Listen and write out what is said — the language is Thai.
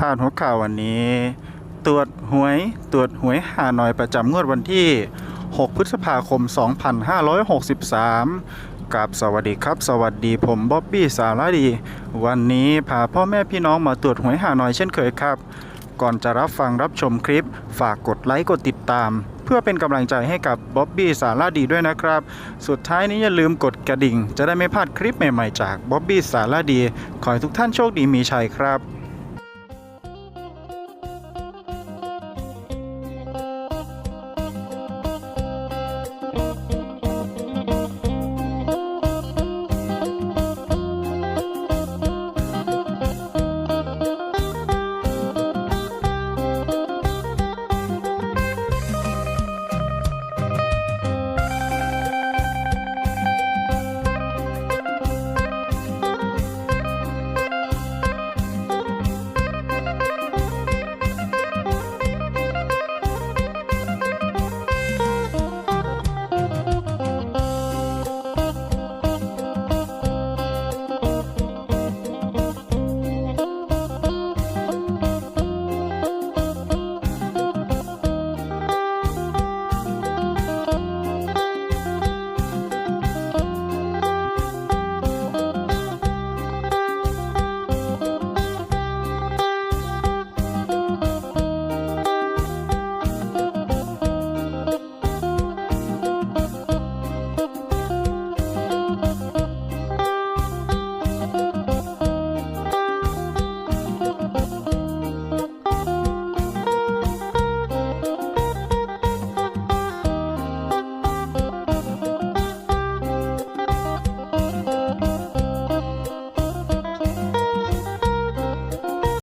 พานหัวข่าววันนี้ ตรวจหวยตรวจหวยหาหน่อยประจำงวดวันที่ 6 พฤษภาคม 2563 กับสวัสดีครับ สวัสดีผมบ๊อบบี้สาราดี วันนี้พาพ่อแม่พี่น้องมาตรวจหวยหาหน่อยเช่นเคยครับ ก่อนจะรับฟังรับชมคลิป ฝากกดไลค์กดติดตาม เพื่อเป็นกำลังใจให้กับบ๊อบบี้สาราดีด้วยนะครับ สุดท้ายนี้อย่าลืมกดกระดิ่ง จะได้ไม่พลาดคลิปใหม่ๆ จากบ๊อบบี้สาราดี ขอให้ทุกท่านโชคดีมีชัยครับ